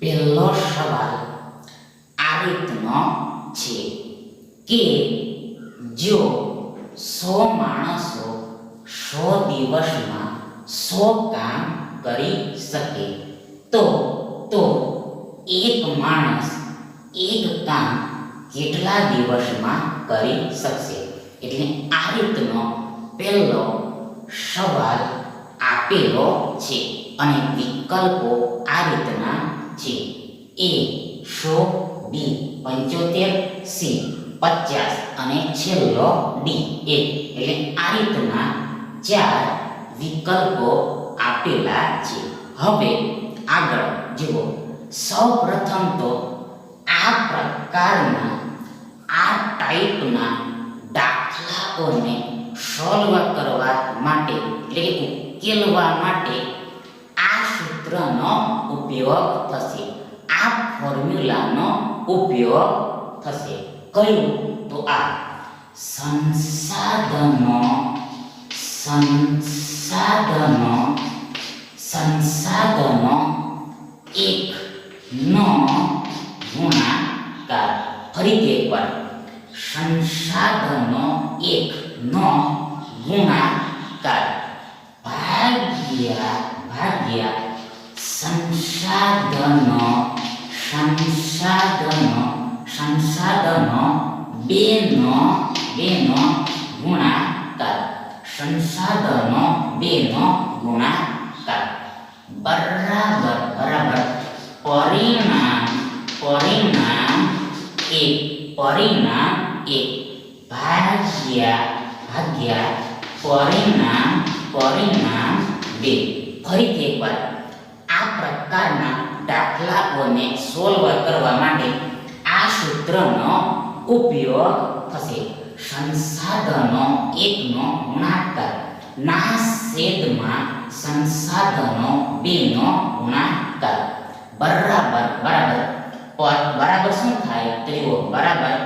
પહેલો સવાલ આ રીતનો છે કે જો સો માણસો સો દિવસમાં સો કામ કરી શકે, તો તો એક માણસ એક કામ કેટલા દિવસમાં કરી શકશે? એટલે આ રીતનો પહેલો સવાલ આપેલો છે અને વિકલ્પો આ રીતના છે એ સો બી પંચોતેર સી પચાસ અને છેલ્લો ડી એક એટલે આ રીતના ચાર વિકલ્પો આપેલા છે. હવે આગળ જુઓ. સૌ પ્રથમ તો આ પ્રકારના આ ટાઈપના દાખલાઓને સોલ્વ કરવા માટે એટલે કે ઉકેલવા માટે સૂત્રનો ઉપયોગ થશે. આ ફોર્મ્યુલાનો ઉપયોગ થશે. કયું? તો આ સંસાધનો સંસાધનો સંસાધનો એક નો ગુણાકાર. ફરીથી એકવાર. સંસાધનો એક નો ગુણાકાર. ભાગ્યા ભાગ્યા સંસાધનો સંસાધનો સંસાધનો, બેનો બેનો ગુણાકાર. સંસાધનો, બેનો ગુણાકાર. બરાબર બરાબર. પરિણામ પરિણામ એ પરિણામ એ. ભાગ્યા ભાગ્યા, પરિણામ પરિણામ બે. ફરીથી એકવાર. પ્રકારના દાખલાઓને સોલ્વ કરવા માટે આ સૂત્રનો ઉપયોગ થશે. સંસાધનો એકનો ગુણાકાર. ના છેદમાં સંસાધનો બેનો ગુણાકાર. બરાબર બરાબર. પર બરાબર શું થાય? તો બરાબર.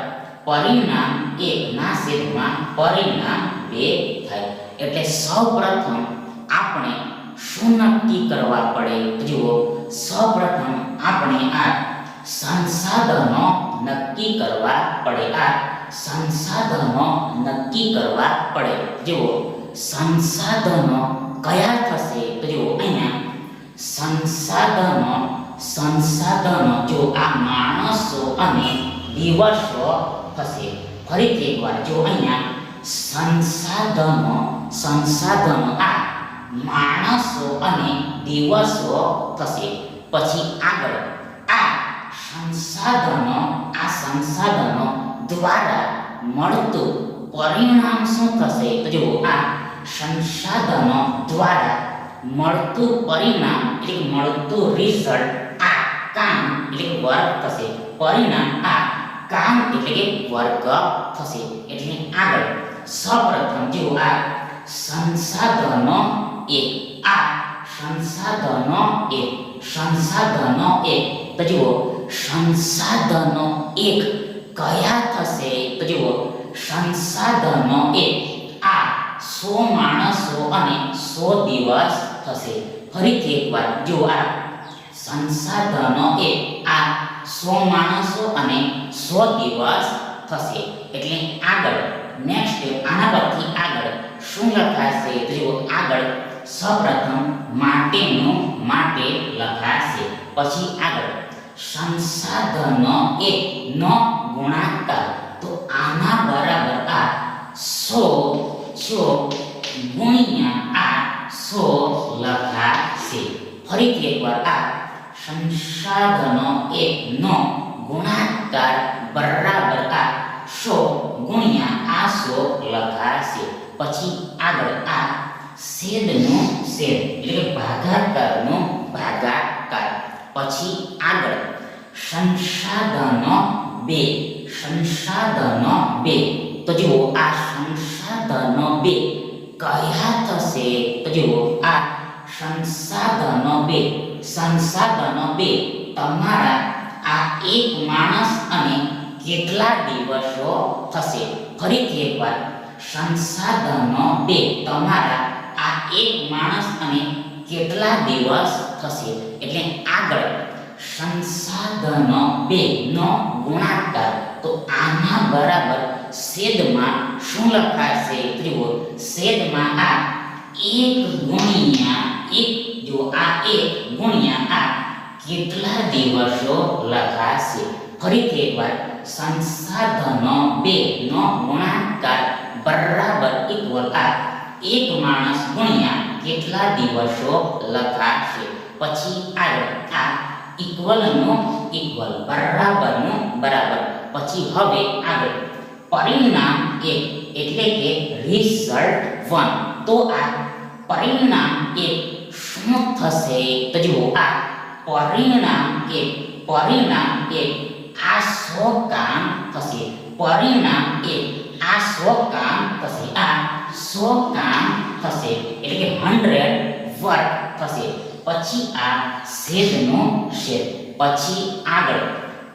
પરિણામ એક ના છેદમાં પરિણામ બે થાય. એટલે સૌ પ્રથમ આપણે શું નક્કી કરવા પડે. જુઓ, સૌપ્રથમ આપણે આ સંસાધનો નક્કી કરવા પડે. આ સંસાધનો નક્કી કરવા પડે. જુઓ, સંસાધનો કયા થશે? તો જુઓ, અહીંયા સંસાધનો સંસાધનો, જો આ માણસો અને દિવસો થશે. ફરીથી એકવાર, જો અહીંયા સંસાધનો સંસાધનો આ માણસો અને દિવસો થશે. પછી આગળ આ સંસાધનો આ સંસાધનો દ્વારા મળતું પરિણામ શું થશે? તો જુઓ, આ સંસાધનો દ્વારા મળતું પરિણામ, એટલે મળતું રિઝલ્ટ આ કામ, એટલે વર્ક થશે. પરિણામ આ કામ, એટલે કે વર્ક થશે. એટલે આગળ સૌપ્રથમ જુઓ આ સંસાધનો એક આ સંસાધનો એક સંસાધનો એક. તો જુઓ, સંસાધનો એક કયા થશે? તો જુઓ, સંસાધનો એક આ સો માણસો અને સો દિવસ થશે. ફરીથી એકવાર જુઓ આ સંસાધનો એક આ સો માણસો અને સો દિવસ થશે. એટલે આગળ નેક્સ્ટ આના પરથી આગળ શું લખાશે? તો જુઓ, આગળ સૌપ્રથમ માટેનું માટે લખાશે. પછી આગળ. સંસાધનો એક નો ગુણાકાર. તો આના બરાબર આ સો સો ગુણ્યા આ સો લખાશે. ફરીથી એકવાર આ સંસાધનો એક નો ગુણાકાર બરાબર આ સો ગુણ્યા આ સો લખાશે. પછી આગળ આ છેદનો છેદ એટલે કે ભાગાકારનો ભાગાકાર. પછી આગળ, સંસાધનો બે સંસાધનો બે. તો જુઓ, આ સંસાધનો બે કયા થશે? તો જુઓ, આ સંસાધનો બે સંસાધનો બે તમારા આ એક માણસ અને કેટલા દિવસો થશે? ફરીથી એકવાર, સંસાધનો બે તમારા આ એક માણસ અને કેટલા દિવસ થશે? એટલે આગળ સંસાધનો બે નો ગુણાકાર. તો આના બરાબર છેદમાં શું લખાશે? જુઓ છેદમાં આ એક ગુણ્યા એક. જો આ એક ગુણ્યા આ કેટલા દિવસો લખાશે? ફરીથી એકવાર. સંસાધનો બે નો ગુણાકાર બરાબર ઇક્વલ આ એક માણસ ગુણ્યા કેટલા દિવસો લખાશે પછી આગળ આ ઇક્વલનો ઇક્વલ બરાબરનો બરાબર પછી હવે આગળ. પરિણામ એક એટલે કે રિઝલ્ટ વન તો આ પરિણામ એક શું થશે? તો જુઓ આ પરિણામ એક પરિણામ એક. આ સો કામ થશે? પરિણામ એક. આ સો કામ થશે આ સો કામ થશે એટલે કે હંડ્રેડ વર્ક થશે પછી આ છેદનો છેદ પછી આગળ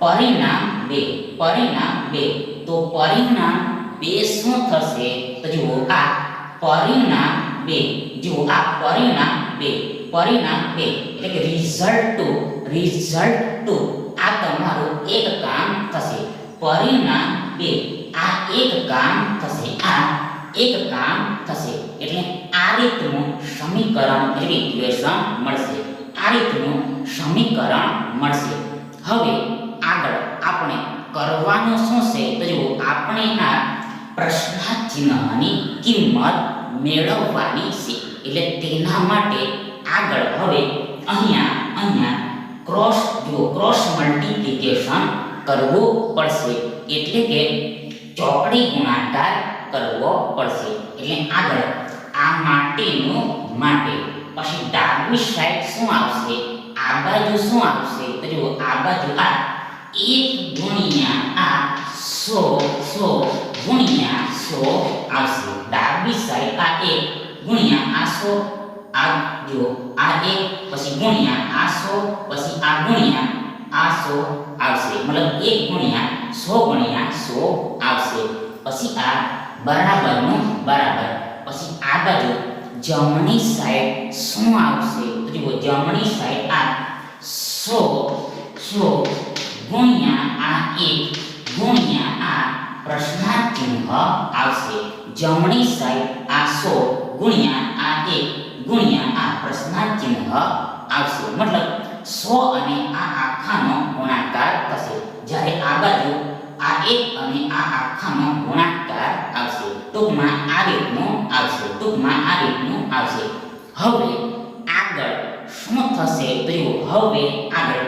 પરિણામ બે પરિણામ બે તો પરિણામ બે શું થશે તો જુઓ આ પરિણામ બે જુઓ આ પરિણામ બે પરિણામ બે એટલે કે રિઝલ્ટ ટુ રિઝલ્ટ ટુ આ તમારું એક કામ થશે. પરિણામ બે. આ એક કામ થશે, આ એક કામ થશે. એટલે આ રીતનું સમીકરણ એટલે ઇક્વેશન મળશે. આ રીતનું સમીકરણ મળશે. હવે આગળ આપણે કરવાનું શું છે? તો જો આપણે આ પ્રશ્નાચિહ્નની કિંમત મેળવવાની છે. એટલે તેના માટે આગળ હવે અહીંયા અહીંયા ક્રોસ જો ક્રોસ મલ્ટિપ્લિકેશન કરવું પડશે. એટલે કે ચોકડી ગુણાકાર કરવો પડશે. એટલે આગળ આ માટેનું માટે પછી ડાબી સાઈડ શું આવશે? આ બાજુ શું આવશે? તો જુઓ, આ બાજુ આ એક ગુણ્યા આ સો સો ગુણ્યા સો આવશે. ડાબી સાઈડ આ એક ગુણ્યા આ સો. આ જો આ એક, પછી ગુણ્યા આ સો, પછી આ ગુણ્યા આ સો આવશે. મતલબ એક ગુણ્યા સો ગુણ્યા સો આવશે. પછી આ બરાબરનું બરાબર. પછી આ બાજુ જમણી સાઈડ શું આવશે? તો જુઓ, જમણી સાઈડ આ સો સો ગુણ્યા આ એક ગુણ્યા આ પ્રશ્નાર્થ ચિહ્ન આવશે. જમણી સાઈડ આ સો ગુણ્યા આ એક ગુણ્યા આ પ્રશ્નાર્થ ચિહ્ન આવશે. મતલબ સો અને આ આખાનો ગુણાકાર થશે. જ્યારે આ બાજુ આ એક અને આ આખાનો ગુણાકાર આવશે. ટૂંકમાં આ રીતનો આવશે. ટૂંકમાં આ રીતનું આવશે. હવે આગળ શું થશે તો હવે આગળ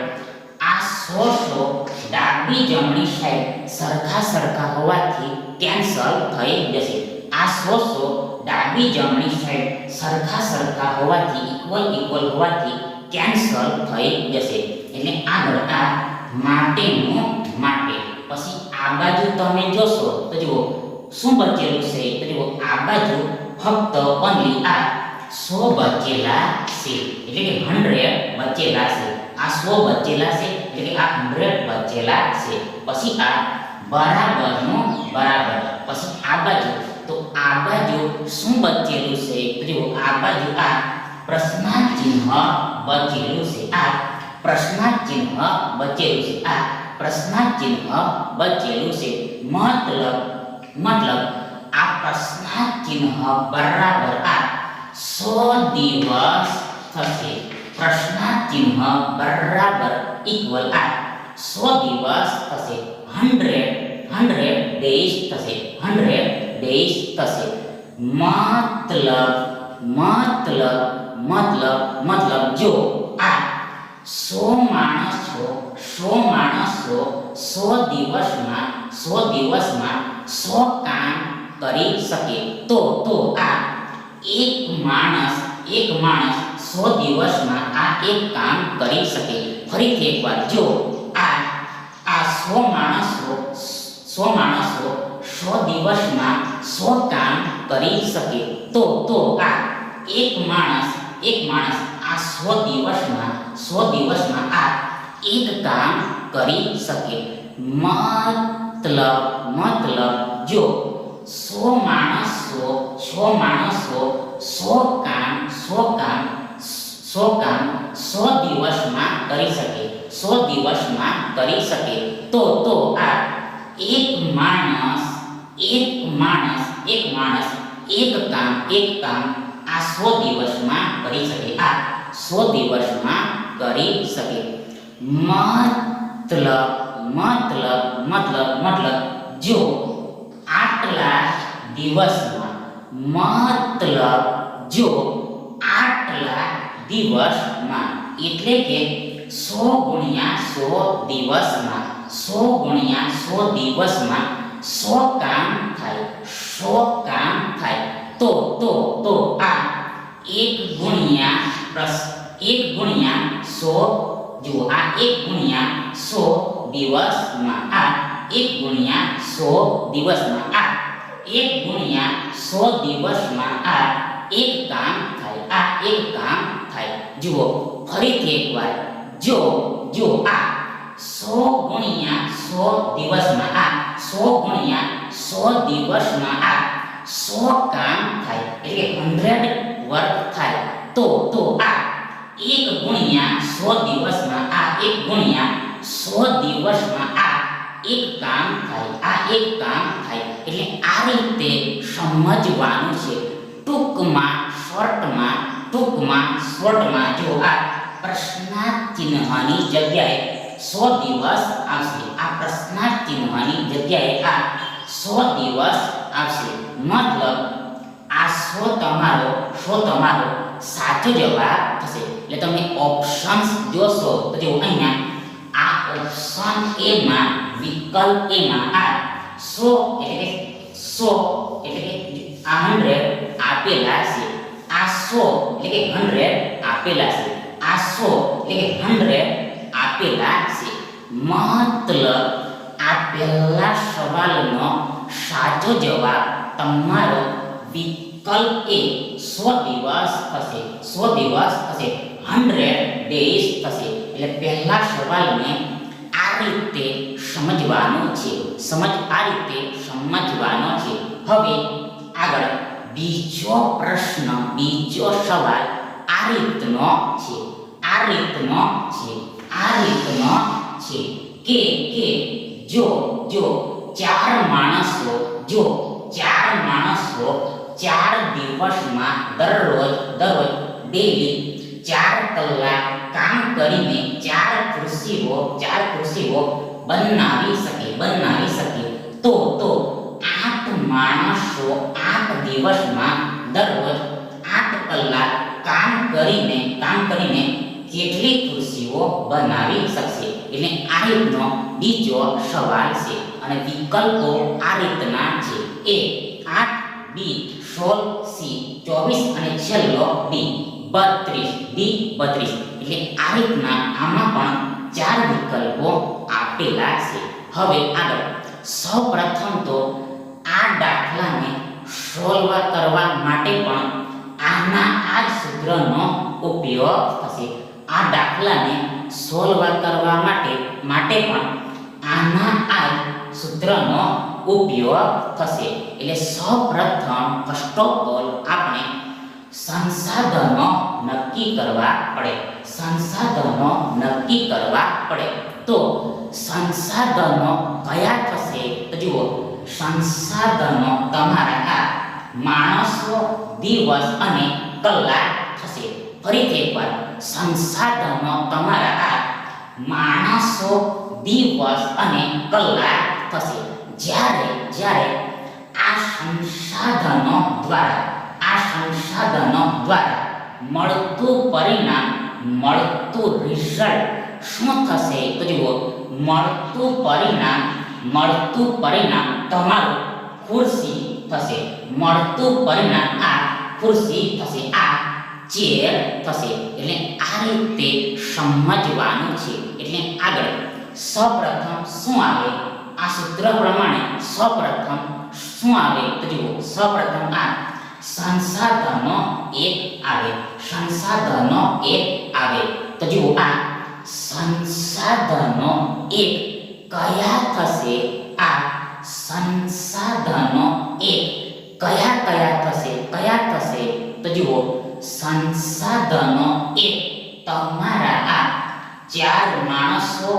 આ સો સો ડાબી જમણી સાઈડ સરખા સરખા હોવાથી કેન્સલ થઈ જશે. આ સો સો ડાબી જમણી સાઈડ સરખા સરખા હોવાથી ઇક્વલ ઇક્વલ હોવાથી કેન્સલ થઈ જશે. એટલે આગળ આ માટેનું માટે. પછી આ બાજુ તમે જોશો તો જુઓ, શું બચેલું છે? તો જુઓ, આ બાજુ ફક્ત ઓનલી આ સો બચેલા છે. એટલે કે હંડ્રેડ બચેલા છે. આ સો બચેલા છે, એટલે કે આ હંડ્રેડ બચેલા છે. પછી આ બરાબરનું બરાબર. પછી આ બાજુ, તો આ બાજુ શું બચેલું છે? જુઓ, આ બાજુ આ પ્રશ્નાર્થ ચિહ્ન બચેલું છે. આ પ્રશ્નાર્થ ચિહ્ન બચેલું છે આ પ્રશ્નાર્થ ચિહ્ન બચેલું છે મતલબ મતલબ આ પ્રશ્નાર્થ ચિહ્ન બરાબર આ સો દિવસ થશે પ્રશ્નાર્થ ચિહ્ન બરાબર ઇક્વલ આ સો દિવસ થશે હંડ્રેડ હંડ્રેડ ડેઝ થશે હંડ્રેડ ડેઝ થશે મતલબ મતલબ મતલબ મતલબ જો આ સો માણસો સો માણસો સો દિવસમાં સો દિવસમાં સો કામ કરી શકે તો તો આ એક માણસ એક માણસ સો દિવસમાં આ એક કામ કરી શકે ફરીથી એકવાર જો આ આ સો માણસો સો માણસો સો દિવસમાં સો કામ કરી શકે તો તો આ એક માણસ એક માણસ આ સો દિવસમાં સો દિવસમાં આ એક કામ કરી શકે મતલબ મતલબ, જો સો માણસો સો માણસો, સો કામ સો કામ સો કામ સો દિવસમાં કરી શકે, સો દિવસમાં કરી શકે. તો તો આ એક માણસ એક માણસ એક માણસ, એક કામ એક કામ આ સો દિવસમાં કરી શકે. આ સો દિવસમાં કરી શકે. મતલબ મતલબ મતલબ મતલબ, જો આટલા દિવસમાં મતલબ, જો આટલા દિવસમાં એટલે કે સો ગુણ્યા સો દિવસમાં, સો ગુણ્યા સો દિવસમાં સો કામ થાય, સો કામ થાય. તો તો તો આ એક ગુણ્યા પ્લસ એક ગુણ્યા સો જુઓ આ એક ગુણ્યા સો દિવસમાં આ એક ગુણ્યા સો દિવસમાં આ એક ગુણ્યા સો દિવસમાં આ એક કામ થાય, આ એક કામ થાય. જુઓ, ફરીથી એકવાર, જો જો આ સો ગુણ્યા સો દિવસમાં આ સો ગુણ્યા સો દિવસમાં આ સો કામ થાય, એટલે હંડ્રેડ વર્ક થાય. તો તો આ એક ગુણ્યા સો દિવસમાં આ એક ગુણ્યા સો દિવસમાં આ એક કામ થાય, આ એક કામ થાય. એટલે આ રીતે સમજવાનું છે. ટૂંકમાં, શોર્ટમાં ટૂંકમાં, શોર્ટમાં જો આ પ્રશ્નાર્થ ચિહ્નની જગ્યાએ સો દિવસ આવશે, આ પ્રશ્નાર્થ ચિહ્નની જગ્યાએ આ સો દિવસ આવશે. મતલબ, આ સો તમારો સો તમારો સાચો જવાબ થશે. એટલે તમે ઓપ્શન્સ જોશો, તો જો અહીંયા, આ ઓપ્શન એમાં વિકલ્પ એમાં આ સો એટલે કે સો એટલે કે આ હંડ્રેડ આપેલા છે. આ સો એટલે કે હંડ્રેડ આપેલા છે. આ સો એટલે કે હંડ્રેડ આપેલા છે. મતલબ આ પહેલા સવાલનો સાચો જવાબ તમારો વિકલ્પ એ સો દિવસ થશે. સો દિવસ થશે. હંડ્રેડ ડેઝ થશે. એટલે પહેલા સવાલને આ રીતે સમજવાનો છે. સમજ આ રીતે સમજવાનો છે. હવે આગળ બીજો પ્રશ્ન, બીજો સવાલ આ રીતનો છે. આ રીતનો છે. આ રીતનો છે કે કે જો જો ચાર માણસો, જો ચાર માણસો ચાર દિવસમાં દરરોજ દરરોજ ડેલી ચાર કલાક કામ કરીને ચાર કૃષિઓ ચાર કૃષિઓ બનાવી શકે બનાવી શકે. તો તો આઠ માણસો આઠ દિવસમાં દરરોજ આઠ કલાક કામ કરીને કામ કરીને કેટલી કૃષિઓ બનાવી શકશે? એટલે આ રીતનો બીજો સવાલ છે અને વિકલ્પો આ રીતના છે. એ આઠ બી સોળ સી ચોવીસ અને છેલ્લો ડી બત્રીસ ડી બત્રીસ. એટલે આ રીતના આમાં પણ ચાર વિકલ્પો આપેલા છે. હવે આગળ. સૌપ્રથમ તો આ દાખલાને સોલ્વ કરવા માટે પણ આના આ સૂત્રનો ઉપયોગ થશે. આ દાખલાને સોલ્વ કરવા માટે માટે પણ આના આ સૂત્રનો ઉપયોગ થશે એટલે સૌપ્રથમ ફર્સ્ટ ઓફ ઓલ આપણે સંસાધનો નક્કી કરવા પડે. સંસાધનો નક્કી કરવા પડે. તો સંસાધનો કયા થશે? તો જુઓ, સંસાધનો તમારા આ માણસો, દિવસ અને કલાક થશે. ફરીથી એકવાર, સંસાધનો તમારા આ માણસો, દિવસ અને કલાક થશે. જ્યારે જ્યારે આ સંસાધનો દ્વારા, આ સંસાધનો દ્વારા મળતું પરિણામ, મળતું રિઝલ્ટ શું થશે? તો જુઓ, મળતું પરિણામ મળતું પરિણામ તમારું ખુરશી થશે. મળતું પરિણામ આ ખુરશી થશે, આ ચેર થશે. એટલે આ રીતે સમજવાનું છે. એટલે આગળ સૌપ્રથમ શું આવે? આ સૂત્ર પ્રમાણે સૌપ્રથમ શું આવે? તો જુઓ, સૌપ્રથમ આ સંસાધનો એક આવે. સંસાધનો એક આવે. તો જુઓ આ સંસાધનો એક કયા થશે? આ સંસાધનો એક કયા કયા થશે? કયા થશે? તો જુઓ, સંસાધનો એક તમારા આ ચાર માણસો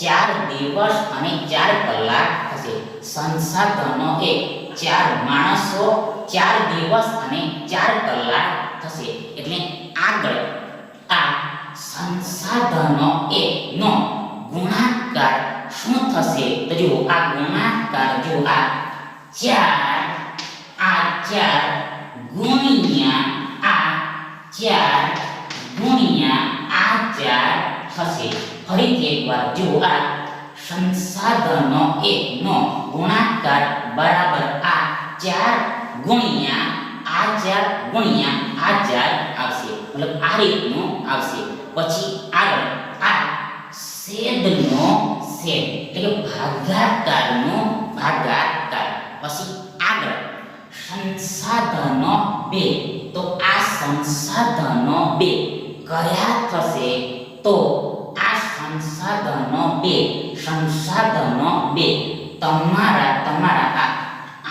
ચાર દિવસ અને ચાર કલાક થશે સંસાધનો એ ચાર માણસો, ચાર દિવસ અને ચાર કલાક થશે. એટલે આગળ આ સંસાધનો એક નો ગુણાકાર શું થશે? તો જુઓ, આ ગુણાકાર જો આ ચાર આ ચાર ગુણ્યા, આ ચાર ગુણ્યા, આ ચાર થશે. ફરીથી એકવાર જુઓ, આ સંસાધનો એક નો ગુણાકાર બરાબર આ ચાર ગુણ્યા આ ચાર ગુણ્યા આ ચાર આવશે. મતલબ આ રીતનું આવશે. પછી આગળ આ છેદનો છેદ, એટલે કે ભાગાકારનો ભાગાકાર. પછી આગળ સંસાધનો બે, તો આ સંસાધનો બે કયા થશે તો સંસાધનો બે સંસાધનો બે. તમારા તમારા આ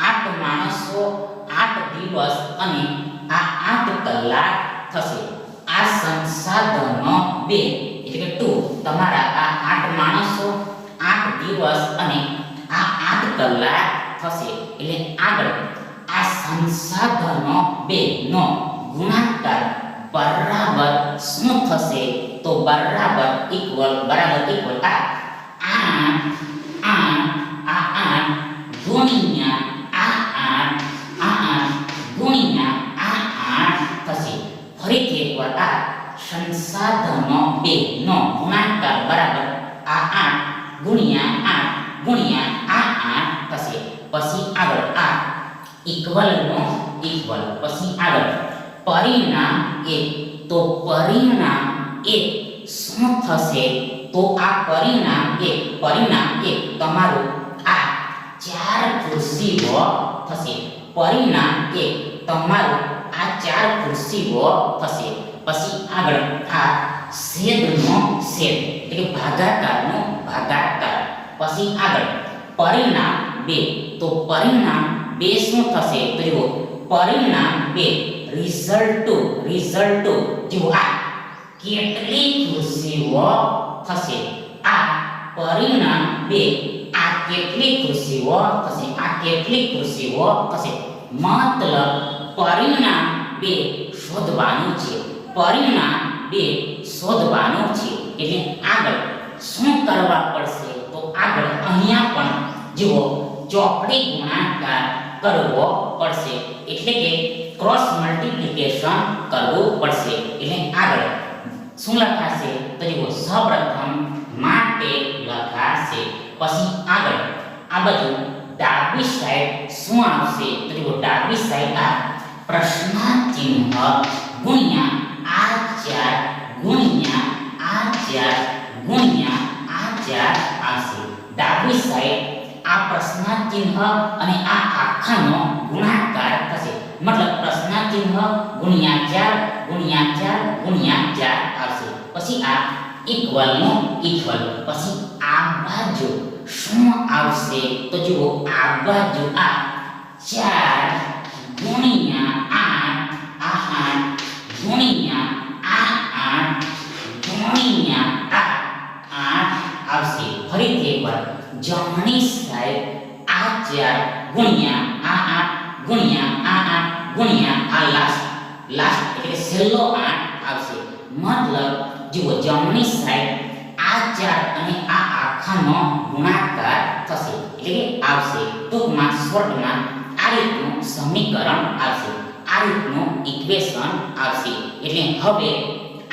આઠ માણસો, આઠ દિવસ અને આ આઠ કલાક થશે. આ સંસાધનો બે, એટલે કે ટુ તમારા આ આઠ માણસો, આઠ દિવસ અને આ આઠ કલાક થશે. એટલે આગળ, આ સંસાધનો બે નો ગુણાકાર બરાબર શું થશે તો બરાબર ઇક્વલ બરાબર ઇક્વલ આ આઠ આઠ આ આઠ ગુણ્યા આ આઠ આ આઠ ગુણ્યા આ આઠ થશે ફરીથી એકવાર આ સંસાધનો બે નો ગુણાકાર બરાબર આ આઠ ગુણ્યા આઠ ગુણ્યા આ આઠ થશે પછી આગળ આ ઇક્વલ નો ઇક્વલ પછી આગળ પરિણામ એક તો પરિણામ એક શું થશે તો આ પરિણામ એક પરિણામ એક તમારું આ ચાર ખુરશીઓ થશે પરિણામ એક તમારું આ ચાર ખુરશીઓ થશે પછી આગળ આ છેદનો છેદ એટલે કે ભાગાકારનો ભાગાકાર પછી આગળ પરિણામ બે તો પરિણામ બે શું થશે? તો જુઓ, પરિણામ બે રિઝલ્ટ ટુ રિઝલ્ટ ટુ જુઓ આ કેટલી કૃષિઓ થશે? આ પરિણામ બે, આ કેટલી કૃષિઓ થશે? આ કેટલી કૃષિઓ થશે? મતલબ પરિણામ બે શોધવાનું છે. પરિણામ બે શોધવાનું છે. એટલે આગળ શું કરવા પડશે? તો આગળ અહીંયા પણ જુઓ, ચોપડી ગુણાકાર કરવો પડશે એટલે કે ક્રોસ મલ્ટીપ્લિકેશન કરવું પડશે એટલે આગળ શું લખાશે તો જુઓ સૌપ્રથમ માટે લખાશે પછી આગળ આ બધું ડાબી સાઈડ શું આવશે તો જુઓ ડાબી સાઈડ આ પ્રશ્નાચિહ્ન ગુણ્યા આ ચાર ગુણ્યા આ ચાર ગુણ્યા આ ચાર આવશે ડાબી સાઈડ આ પ્રશ્ન ચિહ્ન અને આ આખાનો ગુણાકાર થશે. મતલબ પ્રશ્ન ચિહ્ન ગુણ્યા ચાર ગુણ્યા ચાર ગુણ્યા ચાર આવશે. પછી આ ઇક્વલ નો ઇક્વલ પછી આ બાજુ શું આવશે? તો જુઓ આ બાજુ આ ચાર ગુણ્યા આઠ આ આઠ ગુણ્યા આ આઠ, ગુણ્યા આ જમણી સાઈડ આ ચાર ગુણ્યા આ આઠ ગુણ્યા આ આઠ ગુણ્યા આ લાસ્ટ લાસ્ટ એટલે છેલ્લો આઠ આવશે. મતલબ, જુઓ, જમણી સાઈડ આ ચાર અને આ આખાનો ગુણાકાર થશે. એટલે આવશે. ટૂંકમાં, શોર્ટમાં આ રીતનું સમીકરણ આવશે. આ રીતનું ઇક્વેશન આવશે. એટલે હવે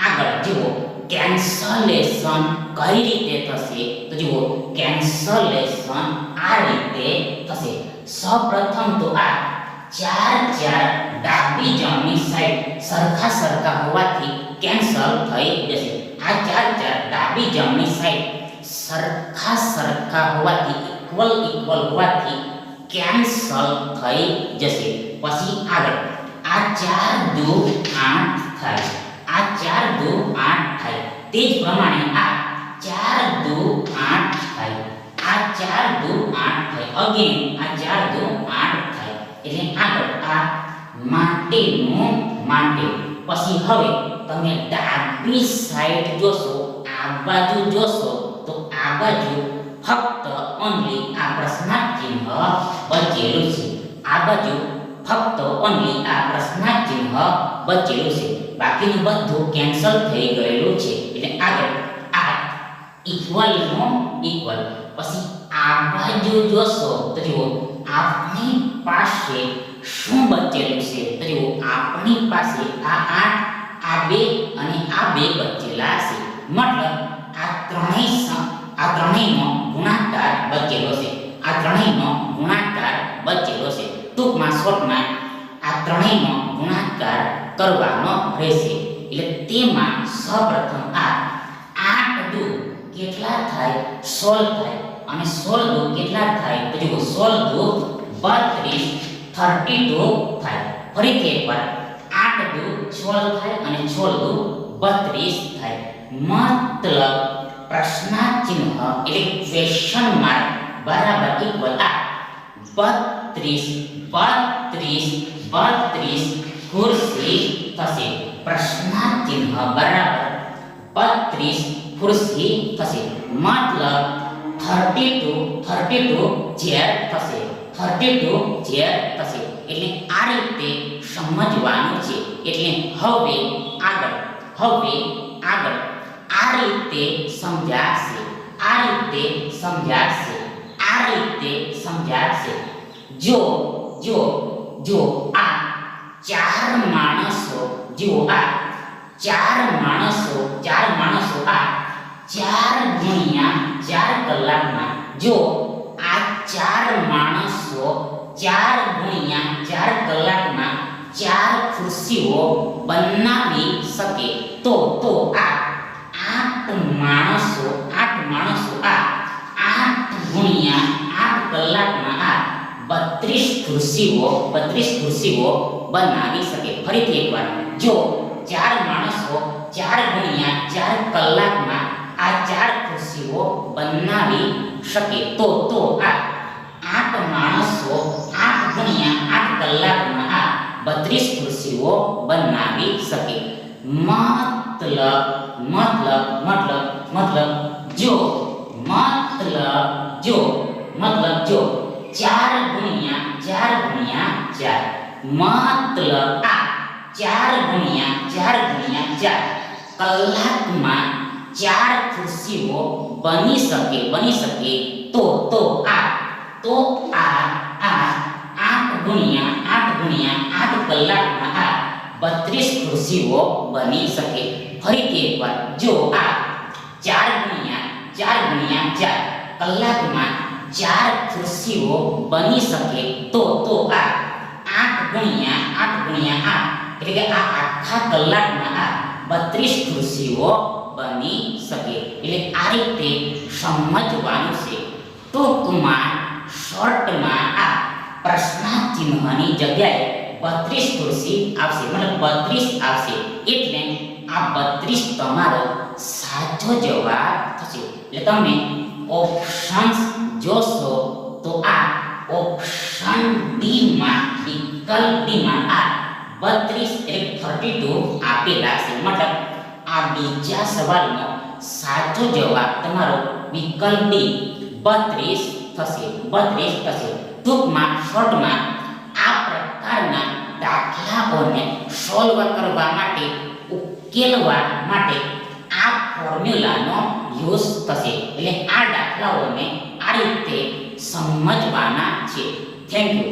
આગળ, જુઓ કેન્સલેશન કઈ રીતે થશે? તો જુઓ કેન્સલેશન આ રીતે થશે. સૌપ્રથમ તો આ ચાર ચાર ડાબી જમણી સાઈડ સરખા સરખા હોવાથી કેન્સલ થઈ જશે. આ ચાર ચાર ડાબી જમણી સાઈડ સરખા સરખા હોવાથી ઇક્વલ ઇક્વલ હોવાથી કેન્સલ થઈ જશે. પછી આગળ. આ ચાર દુ આઠ થાય ચાર દુ આઠ થાય. તે જ પ્રમાણે આ ચાર દુ આઠ થાય. આ ચાર દુ આઠ થાય. અગેન આ ચાર દુ આઠ થાય. એટલે આગળ આ માટેનું માટે. પછી હવે તમે ડાબી સાઈડ જોશો, આ બાજુ જોશો, તો આ બાજુ ફક્ત ઓનલી આ પ્રશ્નાર્થ ચિહ્ન બચેલું છે. આ બાજુ ફક્ત ઓનલી આ પ્રશ્નાર્થ ચિહ્ન બચેલું છે. બાકીનું બધું કેન્સલ થઈ ગયેલું છે. એટલે આગળ, આ ઇક્વલ નો ઇક્વલ પછી આ બાજુ જોશો, તો જુઓ, આપણી પાસે શું બચેલું છે? તો જુઓ, આપણી પાસે આ આઠ, આ બે અને આ બે બચેલા છે. મતલબ, આ ત્રણેય આ ત્રણેયનો ગુણાકાર બચેલો છે. આ ત્રણેયનો ગુણાકાર બચેલો છે. ટૂંકમાં શોર્ટમાં આ ત્રણેયનો ગુણાકાર કરવાનો રહેશે. એટલે તેમાં સૌપ્રથમ આ આઠ દુ કેટલા થાય? સોળ થાય. અને સોળ દુ કેટલા થાય? તો જુઓ, સોળ દુ બત્રીસ, થર્ટી ટુ થાય. ફરીથી એકવાર, આઠ દુ સોળ થાય અને સોળ દુ બત્રીસ થાય. મતલબ પ્રશ્નાચિહ્ન, એટલે ક્વેશ્ચન માર્ક બરાબર ઇક્વલ આ બત્રીસ બત્રીસ બત્રીસ ખુરશી થશે પ્રશ્નાર્થ ચિહ્ન બરાબર બત્રીસ ખુરશી થશે મતલબ થર્ટી ટુ થર્ટી ટુ ઝેર થશે થર્ટી ટુ ઝેર થશે એટલે આ રીતે સમજવાનું છે। એટલે હવે આગળ હવે આગળ। આ રીતે સમજાશે, આ રીતે સમજાશે, આ રીતે સમજાશે. જો જો જો આ ચાર માણસો જુઓ આ ચાર માણસો ચાર માણસો આ ચાર ગુણ્યા ચાર કલાકમાં, જો આ ચાર માણસો ચાર ગુણ્યા ચાર કલાકમાં ચાર ખુરશીઓ બનાવી શકે, તો તો આ આઠ માણસો આઠ માણસો આ આઠ ગુણ્યા આઠ કલાકમાં આ બત્રીસ ખુરશીઓ બત્રીસ ખુરશીઓ બનાવી શકે ફરીથી એકવાર, જો ચાર માણસો ચાર ગુણ્યા, ચાર કલાકમાં આ ચાર ખુરશીઓ બનાવી શકે. તો તો આ આઠ માણસો આઠ ગુણ્યા, આઠ કલાકમાં આ બત્રીસ ખુરશીઓ બનાવી શકે. મતલબ મતલબ મતલબ મતલબ, જો મતલબ જો મતલબ, જો ચાર ગુણ્યા ચાર ગુણ્યા ચાર. મતલબ આ ચાર ગુણ્યા ચાર ગુણ્યા ચાર. કલાકમાં ચાર ખુરશીઓ બની શકે બની શકે તો તો આ તો આ આ આઠ ગુણ્યા આઠ ગુણ્યા, આઠ કલાકમાં આ બત્રીસ ખુરશીઓ બની શકે. ફરીથી એકવાર, જો આ ચાર ગુણ્યા ચાર ગુણ્યા ચાર કલાકમાં ચાર ખુરશીઓ બની શકે તો તો આ આઠ ગુણ્યા આઠ ગુણ્યા આઠ, એટલે કે આ આખા કલાકમાં આ બત્રીસ ખુરશીઓ બની શકે. એટલે આ રીતે સમજવાનું છે. ટૂંકમાં શોર્ટમાં આ પ્રશ્નાચિહ્નની જગ્યાએ બત્રીસ ખુરશી આવશે. મતલબ બત્રીસ આવશે. એટલે આ બત્રીસ તમારો સાચો જવાબ થશે. એટલે તમે ઓપ્શન્સ જોશો તો આ ઓપ્શન ડી માં વિકલ્પ ડી માં આ બત્રીસ એટલે થર્ટી ટુ આપેલા છે. મતલબ આ બીજા સવાલનો સાચો જવાબ તમારો વિકલ્પ ડી બત્રીસ થશે. બત્રીસ થશે. ટૂંકમાં, શોર્ટમાં આ પ્રકારના દાખલાઓને સોલ્વ કરવા માટે, ઉકેલવા માટે આ ફોર્મ્યુલાનો યુઝ થશે એટલે આ દાખલાઓને આ રીતે સમજવાના છે. Thank you